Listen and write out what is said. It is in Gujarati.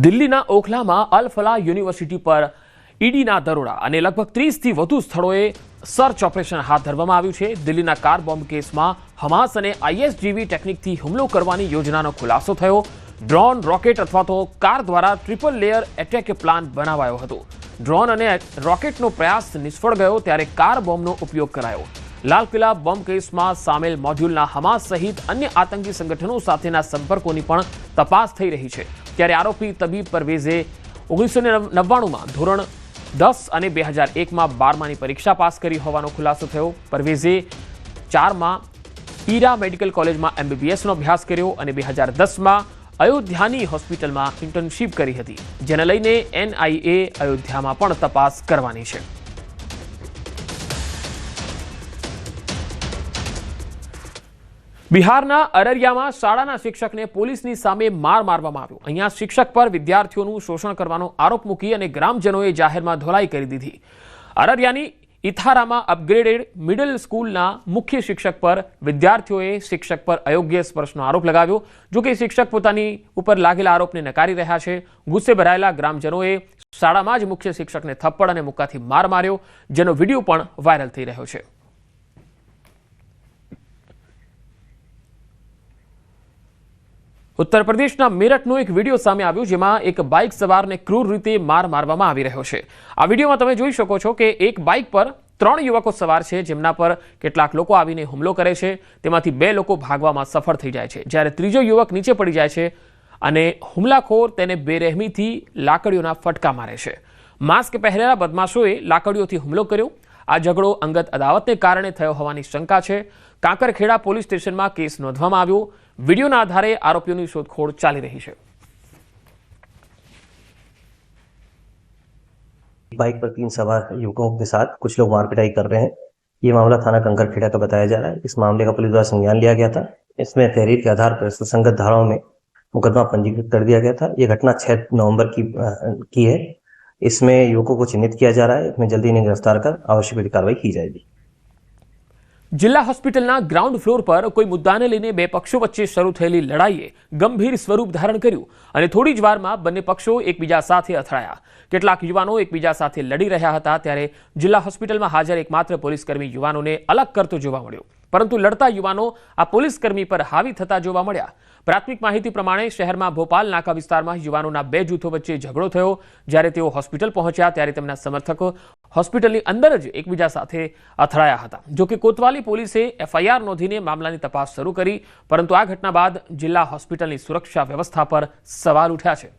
દિલ્હીના ઓખલામાં અલફલા યુનિવર્સિટી પર ઈડીના દરોડા અને લગભગ ત્રીસથી વધુ સ્થળોએ સર્ચ ઓપરેશન હાથ ધરવામાં આવ્યું છે. દિલ્હીના કાર બોમ્બ કેસમાં હમાસ અને આઈએસ જેવી ટેકનિકથી હુમલો કરવાની યોજનાનો ખુલાસો થયો. ડ્રોન, રોકેટ અથવા તો કાર દ્વારા ટ્રિપલ લેયર એટેક પ્લાન બનાવાયો હતો. ડ્રોન અને રોકેટનો પ્રયાસ નિષ્ફળ ગયો ત્યારે કાર બોમ્બનો ઉપયોગ કરાયો. લાલ કિલ્લા બોમ્બ કેસમાં સામેલ મોડ્યુલના હમાસ સહિત અન્ય આતંકી સંગઠનો સાથેના સંપર્કોની પણ તપાસ થઈ રહી છે. ત્યારે આરોપી તબીબ પરવેઝે ઓગણીસો નવ્વાણુંમાં ધોરણ દસ અને બે હજાર એકમાં બારમાની પરીક્ષા પાસ કરી હોવાનો ખુલાસો થયો. પરવેઝે ચારમાં ઈરા મેડિકલ કોલેજમાં એમબીબીએસનો અભ્યાસ કર્યો અને બે હજાર દસમાં અયોધ્યાની હોસ્પિટલમાં ઇન્ટર્નશીપ કરી હતી, જેને લઈને એનઆઈએ અયોધ્યામાં પણ તપાસ કરવાની છે. બિહારના અરરિયામાં શાળાના શિક્ષકને પોલીસની સામે માર મારવામાં આવ્યો. અહીંયા શિક્ષક પર વિદ્યાર્થીઓનું શોષણ કરવાનો આરોપ મૂકી અને ગ્રામજનોએ જાહેરમાં ધોલાઈ કરી દીધી. અરરિયાની ઇથારામાં અપગ્રેડેડ મિડલ સ્કૂલના મુખ્ય શિક્ષક પર વિદ્યાર્થીઓએ શિક્ષક પર અયોગ્ય સ્પર્શનો આરોપ લગાવ્યો. જો કે શિક્ષક પોતાની ઉપર લાગેલા આરોપને નકારી રહ્યા છે. ગુસ્સે ભરાયેલા ગ્રામજનોએ શાળામાં જ મુખ્ય શિક્ષકને થપ્પડ અને મુક્કાથી માર માર્યો, જેનો વીડિયો પણ વાયરલ થઈ રહ્યો છે. ઉત્તર પ્રદેશના મેરઠનો એક વીડિયો સામે આવ્યો જેમાં એક બાઇક સવારને ક્રૂર રીતે માર મારવામાં આવી રહ્યો છે. આ વિડીયોમાં તમે જોઈ શકો છો કે એક બાઇક પર ત્રણ યુવકો સવાર છે, જેમના પર કેટલાક લોકો આવીને હુમલો કરે છે. તેમાંથી બે લોકો ભાગવામાં સફળ થઈ જાય છે. જ્યારે ત્રીજો યુવક નીચે પડી જાય છે અને હુમલાખોર તેને બેરહેમીથી લાકડીઓના ફટકા મારે છે. માસ્ક પહેરેલા બદમાશોએ લાકડીઓથી હુમલો કર્યો. આ ઝઘડો અંગત અદાવતને કારણે થયો હોવાની શંકા છે. કાંકરખેડા પોલીસ સ્ટેશનમાં કેસ નોંધવામાં આવ્યો. વીડિયોના આધારે આરોપીઓની શોધખોળ ચાલી રહી છે बाइक पर तीन सवार युवकों के साथ कुछ लोग मार पिटाई कर रहे हैं ये मामला थाना कंकरखेड़ा का बताया जा रहा है इस मामले का पुलिस द्वारा संज्ञान लिया गया था इसमें तहरीर के आधार पर सुसंगत धाराओं में मुकदमा पंजीकृत कर दिया गया था ये घटना 6 नवंबर की अ, की है इसमें युवकों को चिन्हित किया जा रहा है इसमें जल्दी इन्हें गिरफ्तार कर आवश्यक विधि कार्रवाई की जाएगी જિલ્લા હોસ્પિટલના ગ્રાઉન્ડ ફ્લોર પર કોઈ મુદ્દાને લઈને બે પક્ષો વચ્ચે શરૂ થયેલી લડાઈએ ગંભીર સ્વરૂપ ધારણ કર્યું અને થોડી જ વારમાં બંને પક્ષો એકબીજા સાથે અથડાયા. કેટલાક યુવાનો એકબીજા સાથે લડી રહ્યા હતા ત્યારે જિલ્લા હોસ્પિટલમાં હાજર એકમાત્ર પોલીસકર્મી યુવાનોને અલગ કરતો જોવા મળ્યો. પરંતુ લડતા યુવાનો આ પોલીસકર્મી પર હાવી થતા જોવા મળ્યા. પ્રાથમિક માહિતી પ્રમાણે શહેરમાં ભોપાલ નાકા વિસ્તારમાં યુવાનોના બે જૂથો વચ્ચે ઝઘડો થયો. જ્યારે તેઓ હોસ્પિટલ પહોંચ્યા ત્યારે તેમના સમર્થકો હોસ્પિટલની અંદર જ એકબીજા સાથે અથડાયા હતા. જોકે કોતવાલી પોલીસે એફઆઈઆર નોંધીને મામલાની તપાસ શરૂ કરી, પરંતુ આ ઘટના બાદ જિલ્લા હોસ્પિટલની સુરક્ષા વ્યવસ્થા પર સવાલ ઉઠ્યા છે.